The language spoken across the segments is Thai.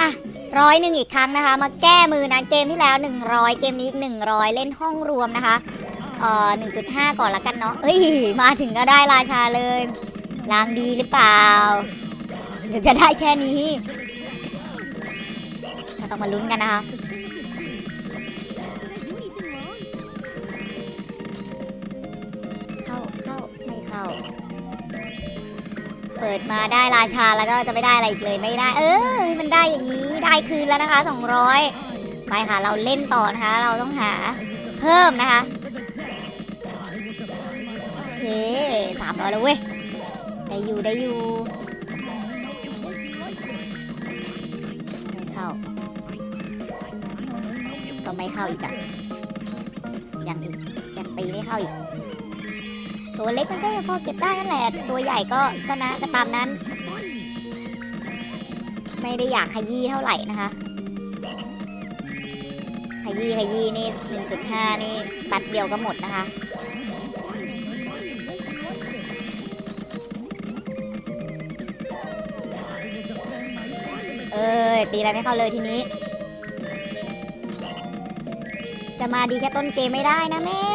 อะร้อยหนึ่งอีกครั้งนะคะ มาแก้มือนะเกมที่แล้ว 100 เกมนี้อีก100 เล่นห้องรวมนะคะเอ่อ1.5 ก่อนละกันเนาะเอ้ยมาถึงก็ได้ราชาเลยลางดีหรือเปล่าหรือจะได้แค่นี้เราต้องมาลุ้นกันนะคะ เปิดมาได้ราชาแล้วก็จะไม่ได้อะไรอีกเลยไม่ได้ เออ มันได้อย่างนี้ได้คืนแล้วนะคะ 200 ไปค่ะเราเล่นต่อนะคะ เราต้องหาเพิ่มนะคะโอเคสามร้อยแล้วเว้ยได้อยู่ได้อยู่ไม่เข้าก็ไม่เข้าอีกอะยังอีกยังตีไม่เข้าอีก ตัวเล็กมันก็ยังพอเก็บได้นั่นแหละ ตัวใหญ่ก็ก็นะก็ตามนั้น ไม่ได้อยากขยี้เท่าไหร่นะคะ ขยี้ขยี้นี่หนึ่งจุดห้านี่ตัดเดียวก็หมดนะคะเอ้ยตีอะไรไม่เข้าเลยทีนี้ จะมาดีแค่ต้นเกมไม่ได้นะแม่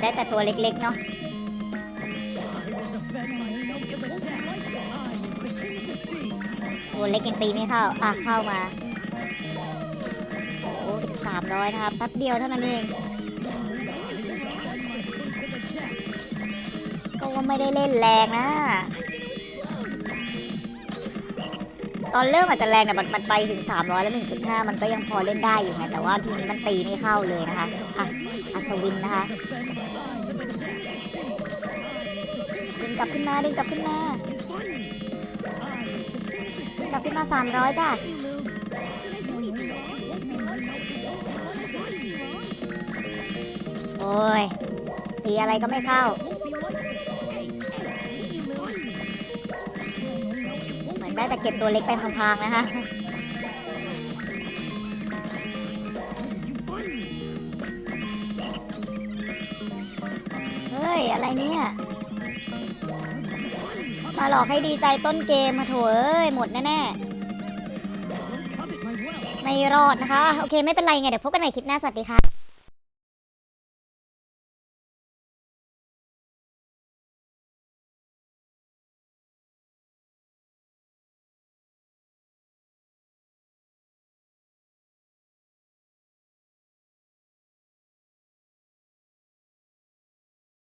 ได้แต่ตัวเล็กๆเนาะตัวเล็กยังตีไม่เข้า อะ เข้ามาโอ้สามร้อยนะครับแป๊บเดียวเท่านั้นเอง ก็ไม่ได้เล่นแรงนะ ตอนเริ่มอาจจะแรงแต่มันมันไปถึง 300 แล้ว 1.5 มันก็ยังพอเล่นได้อยู่ไงแต่ว่าทีนี้มันตีไม่เข้าเลยนะคะอะอัศวินนะคะดึงกลับขึ้นมาดึงกลับขึ้นมาดึงกลับขึ้นมา 300 จ้ะโอ้ยตีอะไรก็ไม่เข้า ได้แต่เก็บตัวเล็กไปพางๆนะคะเฮ้ย อะไรเนี่ย มาหลอกให้ดีใจต้นเกมมาโถเอ้ย หมดแน่ๆ ไม่รอดนะคะ โอเค ไม่เป็นไรไง เดี๋ยวพบกันใหม่คลิปหน้า สวัสดีค่ะ